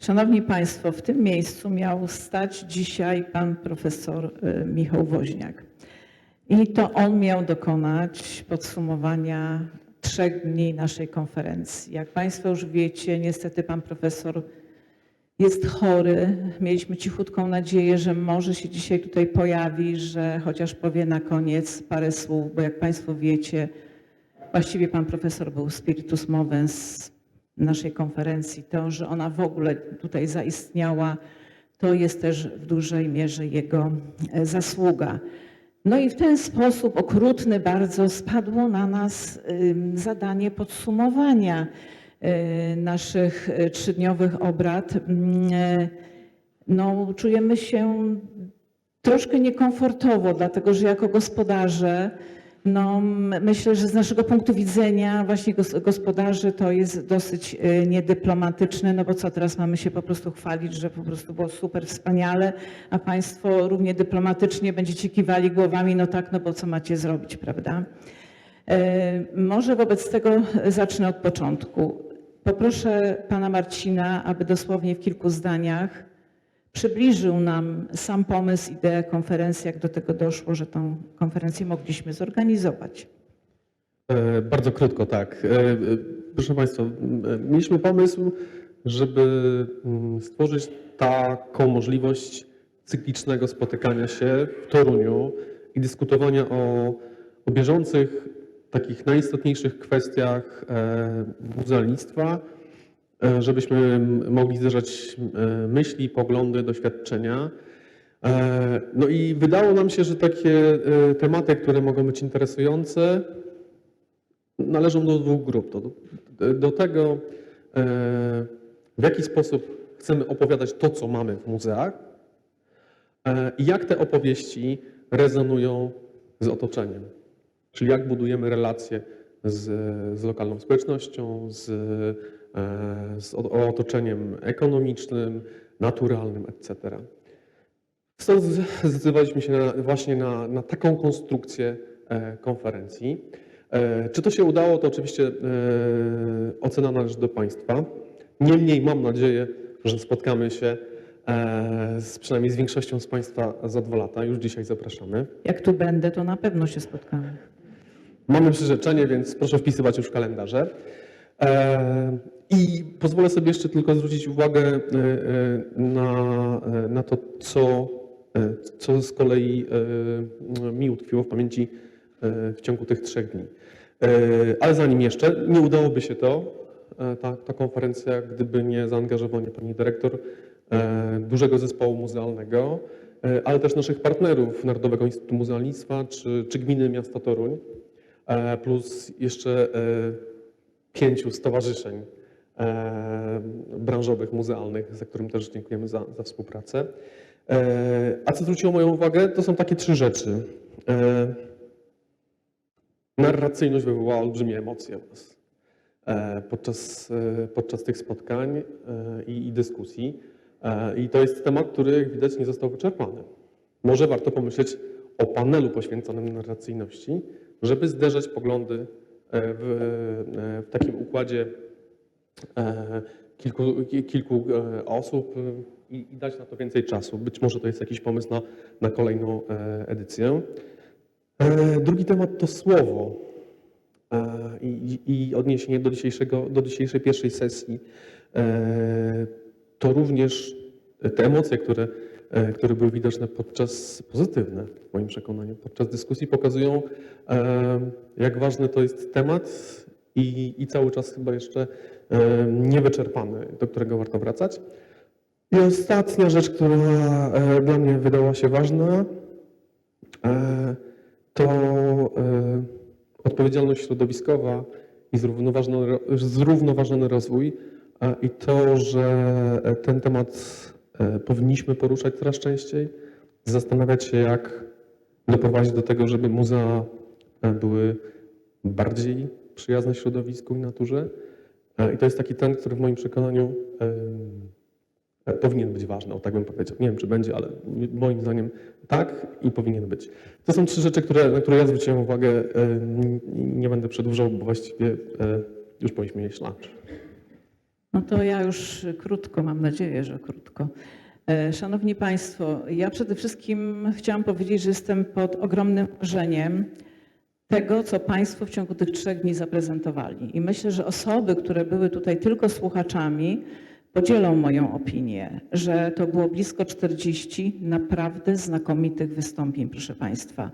Szanowni Państwo, w tym miejscu miał stać dzisiaj pan profesor e, Michał Woźniak. I to on miał dokonać podsumowania trzech dni naszej konferencji. Jak Państwo już wiecie, niestety pan profesor jest chory. Mieliśmy cichutką nadzieję, że może się dzisiaj tutaj pojawi, że chociaż powie na koniec parę słów, bo jak Państwo wiecie, właściwie pan profesor był spiritus movens naszej konferencji. To, że ona w ogóle tutaj zaistniała, to jest też w dużej mierze jego e, zasługa. No i w ten sposób okrutny bardzo spadło na nas zadanie podsumowania e, naszych e, trzydniowych obrad. Mm, No, czujemy się troszkę niekomfortowo, dlatego że jako gospodarze, no, myślę, że z naszego punktu widzenia właśnie gos- gospodarzy to jest dosyć e, niedyplomatyczne, no bo co teraz mamy się po prostu chwalić, że po prostu było super, wspaniale, a Państwo równie dyplomatycznie będziecie kiwali głowami, no tak, no bo co macie zrobić, prawda? E, Może wobec tego zacznę od początku. Poproszę pana Marcina, aby dosłownie w kilku zdaniach przybliżył nam sam pomysł, ideę konferencji, jak do tego doszło, że tą konferencję mogliśmy zorganizować. E, Bardzo krótko, tak. E, e, Proszę Państwa, mieliśmy pomysł, żeby stworzyć taką możliwość cyklicznego spotykania się w Toruniu i dyskutowania o, o bieżących, takich najistotniejszych kwestiach muzealnictwa, żebyśmy m, mogli zderzać e, myśli, poglądy, doświadczenia. E, No i wydało nam się, że takie e, tematy, które mogą być interesujące, należą do dwóch grup. Do, do tego, e, w jaki sposób chcemy opowiadać to, co mamy w muzeach e, i jak te opowieści rezonują z otoczeniem. Czyli jak budujemy relacje z, z lokalną społecznością, z, e, z o- otoczeniem ekonomicznym, naturalnym, etc. Stąd zdecydowaliśmy się na, właśnie na, na taką konstrukcję e, konferencji. E, Czy to się udało, to oczywiście e, ocena należy do Państwa. Niemniej mam nadzieję, że spotkamy się e, z, przynajmniej z większością z Państwa za dwa lata. Już dzisiaj zapraszamy. Jak tu będę, to na pewno się spotkamy. Mamy przyrzeczenie, więc proszę wpisywać już w kalendarze. I pozwolę sobie jeszcze tylko zwrócić uwagę e, e, na, e, na to, co, co z kolei mi utkwiło w pamięci w ciągu tych trzech dni. Ale zanim jeszcze, nie udałoby się to, ta, ta konferencja, gdyby nie zaangażowanie pani dyrektor dużego zespołu muzealnego, ale też naszych partnerów Narodowego Instytutu Muzealnictwa czy, czy Gminy Miasta Toruń plus jeszcze pięciu stowarzyszeń branżowych, muzealnych, za którym też dziękujemy za, za współpracę. E, A co zwróciło moją uwagę, to są takie trzy rzeczy. E, Narracyjność wywołała olbrzymie emocje u nas e, podczas, e, podczas tych spotkań e, i, i dyskusji. E, I to jest temat, który jak widać nie został wyczerpany. Może warto pomyśleć o panelu poświęconym narracyjności, żeby zderzać poglądy e, w, e, w takim układzie e, kilku, ki- kilku e, osób e, i, i dać na to więcej czasu. Być może to jest jakiś pomysł na, na kolejną e, edycję. E, Drugi temat to słowo e, i, i odniesienie do, dzisiejszego, do dzisiejszej pierwszej sesji. E, To również te emocje, które, e, które były widoczne podczas, pozytywne w moim przekonaniu, podczas dyskusji pokazują, e, jak ważny to jest temat i, i cały czas chyba jeszcze e, niewyczerpany, do którego warto wracać. I ostatnia rzecz, która e, dla mnie wydała się ważna, e, to e, odpowiedzialność środowiskowa i zrównoważony, zrównoważony rozwój e, i to, że e, ten temat e, powinniśmy poruszać coraz częściej, zastanawiać się, jak doprowadzić do tego, żeby muzea e, były bardziej przyjazne środowisku i naturze. E, I to jest taki trend, który w moim przekonaniu e, powinien być ważny, o tak bym powiedział. Nie wiem, czy będzie, ale moim zdaniem tak i powinien być. To są trzy rzeczy, które, na które ja zwróciłem uwagę. Nie będę przedłużał, bo właściwie e, już powinniśmy jeść lunch. No to ja już krótko, mam nadzieję, że krótko. Szanowni Państwo, ja przede wszystkim chciałam powiedzieć, że jestem pod ogromnym wrażeniem tego, co Państwo w ciągu tych trzech dni zaprezentowali. I myślę, że osoby, które były tutaj tylko słuchaczami, podzielą moją opinię, że to było blisko 40 naprawdę znakomitych wystąpień, proszę Państwa.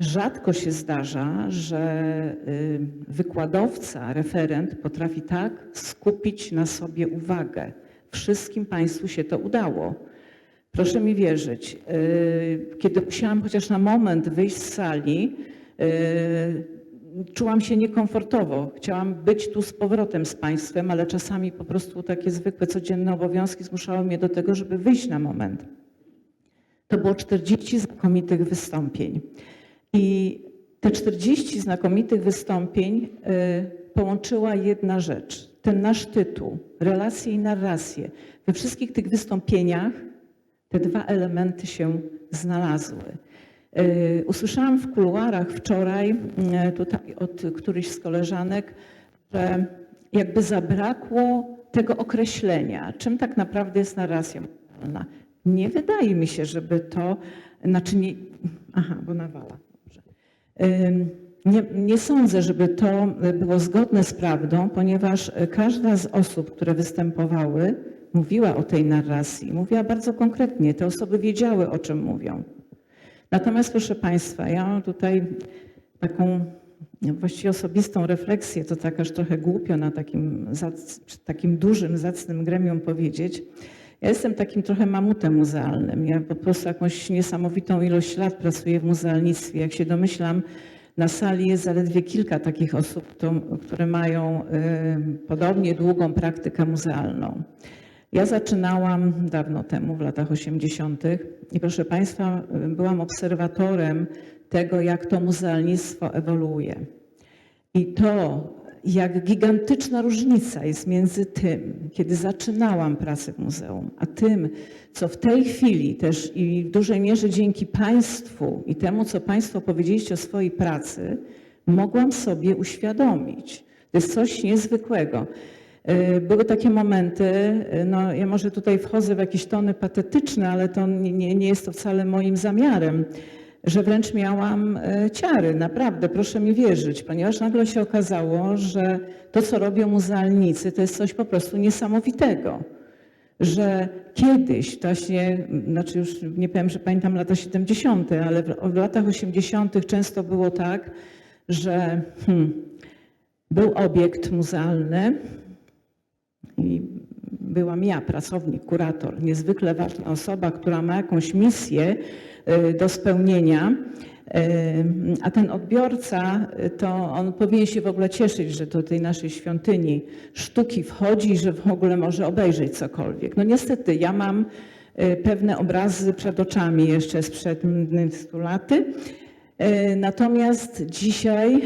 Rzadko się zdarza, że y, wykładowca, referent potrafi tak skupić na sobie uwagę. Wszystkim Państwu się to udało. Proszę mi wierzyć, y, kiedy musiałam chociaż na moment wyjść z sali, czułam się niekomfortowo. Chciałam być tu z powrotem z Państwem, ale czasami po prostu takie zwykłe, codzienne obowiązki zmuszały mnie do tego, żeby wyjść na moment. To było 40 znakomitych wystąpień. I te 40 znakomitych wystąpień y, połączyła jedna rzecz. Ten nasz tytuł, relacje i narracje. We wszystkich tych wystąpieniach te dwa elementy się znalazły. Y, Usłyszałam w kuluarach wczoraj y, tutaj od którychś z koleżanek, że jakby zabrakło tego określenia, czym tak naprawdę jest narracja moralna. Nie wydaje mi się, żeby to, znaczy nie, aha, bo nawala. Dobrze. Nie, nie sądzę, żeby to było zgodne z prawdą, ponieważ każda z osób, które występowały, mówiła o tej narracji, mówiła bardzo konkretnie. Te osoby wiedziały, o czym mówią. Natomiast, proszę Państwa, ja mam tutaj taką właściwie osobistą refleksję, to tak aż trochę głupio na takim, takim dużym, zacnym gremium powiedzieć. Ja jestem takim trochę mamutem muzealnym. Ja po prostu jakąś niesamowitą ilość lat pracuję w muzealnictwie. Jak się domyślam, na sali jest zaledwie kilka takich osób, które mają y, podobnie długą praktykę muzealną. Ja zaczynałam dawno temu, w latach 80. i proszę Państwa, byłam obserwatorem tego, jak to muzealnictwo ewoluuje. I to, jak gigantyczna różnica jest między tym, kiedy zaczynałam pracę w muzeum, a tym, co w tej chwili też i w dużej mierze dzięki Państwu i temu, co Państwo powiedzieliście o swojej pracy, mogłam sobie uświadomić. To jest coś niezwykłego. Y, Były takie momenty, y, no ja może tutaj wchodzę w jakieś tony patetyczne, ale to nie, nie jest to wcale moim zamiarem, że wręcz miałam y, ciary, naprawdę, proszę mi wierzyć, ponieważ nagle się okazało, że to, co robią muzealnicy, to jest coś po prostu niesamowitego. Że kiedyś, właśnie, znaczy już nie powiem, że pamiętam lata 70., ale w, latach 80. często było tak, że hmm, był obiekt muzealny, byłam ja, pracownik, kurator, niezwykle ważna osoba, która ma jakąś misję y, do spełnienia, y, a ten odbiorca, y, to on powinien się w ogóle cieszyć, że do tej naszej świątyni sztuki wchodzi że w ogóle może obejrzeć cokolwiek. No niestety, ja mam pewne obrazy przed oczami jeszcze sprzed 100 laty, natomiast dzisiaj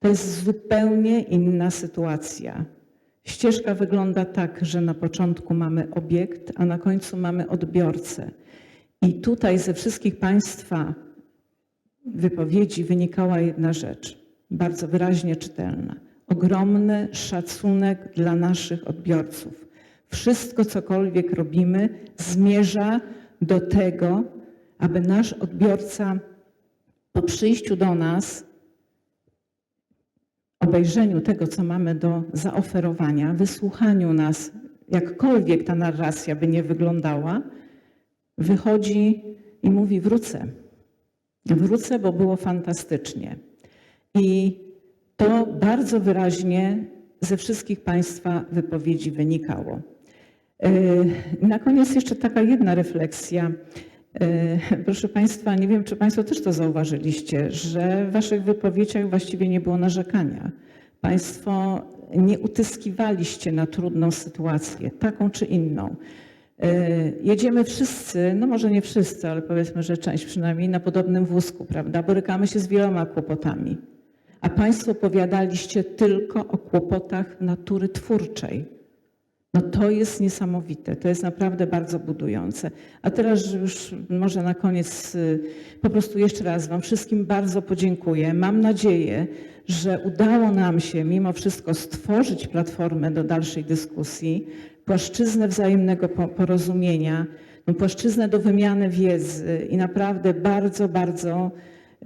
to jest zupełnie inna sytuacja. Ścieżka wygląda tak, że na początku mamy obiekt, a na końcu mamy odbiorcę. I tutaj ze wszystkich Państwa wypowiedzi wynikała jedna rzecz, bardzo wyraźnie czytelna. Ogromny szacunek dla naszych odbiorców. Wszystko, cokolwiek robimy, zmierza do tego, aby nasz odbiorca po przyjściu do nas obejrzeniu tego, co mamy do zaoferowania, wysłuchaniu nas, jakkolwiek ta narracja by nie wyglądała, wychodzi i mówi: Wrócę. Wrócę, bo było fantastycznie. I to bardzo wyraźnie ze wszystkich Państwa wypowiedzi wynikało. Yy, Na koniec jeszcze taka jedna refleksja. Yy, Proszę Państwa, nie wiem, czy Państwo też to zauważyliście, że w Waszych wypowiedziach właściwie nie było narzekania. Państwo nie utyskiwaliście na trudną sytuację, taką czy inną. Yy, Jedziemy wszyscy, no może nie wszyscy, ale powiedzmy, że część przynajmniej na podobnym wózku, prawda? Borykamy się z wieloma kłopotami. A Państwo opowiadaliście tylko o kłopotach natury twórczej. No to jest niesamowite, to jest naprawdę bardzo budujące. A teraz już może na koniec y, po prostu jeszcze raz Wam wszystkim bardzo podziękuję. Mam nadzieję, że udało nam się mimo wszystko stworzyć platformę do dalszej dyskusji, płaszczyznę wzajemnego po- porozumienia, no, płaszczyznę do wymiany wiedzy i naprawdę bardzo, bardzo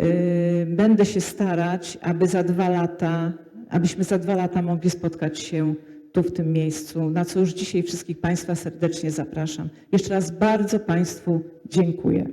y, będę się starać, aby za dwa lata, abyśmy za dwa lata mogli spotkać się tu w tym miejscu, na co już dzisiaj wszystkich Państwa serdecznie zapraszam. Jeszcze raz bardzo Państwu dziękuję.